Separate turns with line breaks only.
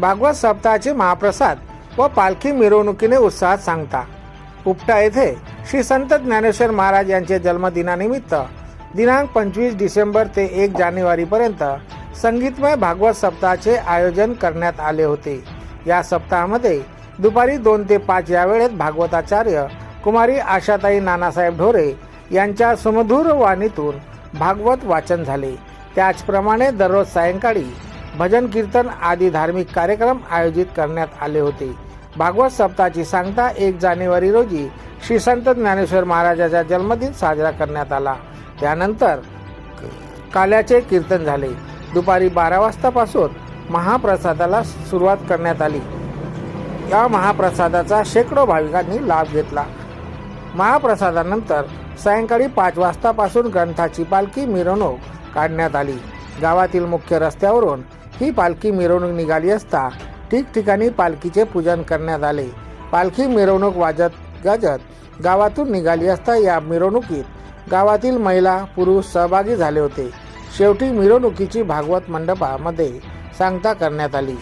भागवत सप्ताहाचे महाप्रसाद व पालखी मिरवणुकीने उत्साहात सांगता. उपटा येथे श्री संत ज्ञानेश्वर महाराज यांचे जन्मदिनानिमित्त दिनांक पंचवीस डिसेंबर ते एक जानेवारीपर्यंत संगीतमय भागवत सप्ताहाचे आयोजन करण्यात आले होते. या सप्ताहामध्ये दुपारी दोन ते पाच या वेळेत भागवताचार्य कुमारी आशाताई नानासाहेब ढोरे यांच्या सुमधूर वाणीतून भागवत वाचन झाले. त्याचप्रमाणे दररोज सायंकाळी भजन कीर्तन आदी धार्मिक कार्यक्रम आयोजित करण्यात आले होते. भागवत सप्ताहाची सांगता एक जानेवारी रोजी श्री संत ज्ञानेश्वर महाराजाचा जन्मदिन साजरा करण्यात आला. त्यानंतर काल्याचे कीर्तन झाले. दुपारी बारा वाजतापासून महाप्रसादाला सुरुवात करण्यात आली. या महाप्रसादाचा शेकडो भाविकांनी लाभ घेतला. महाप्रसादानंतर सायंकाळी पाच वाजतापासून ग्रंथाची पालखी मिरवणूक काढण्यात आली. गावातील मुख्य रस्त्यावरून ही पालखी मिरवणूक निघाली असता ठिकठिकाणी पालखीचे पूजन करण्यात आले. पालखी मिरवणूक वाजत गाजत गावातून निघाली असता या मिरवणुकीत गावातील महिला पुरुष सहभागी झाले होते. शेवटी मिरवणुकीची भागवत मंडपामध्ये सांगता करण्यात आली.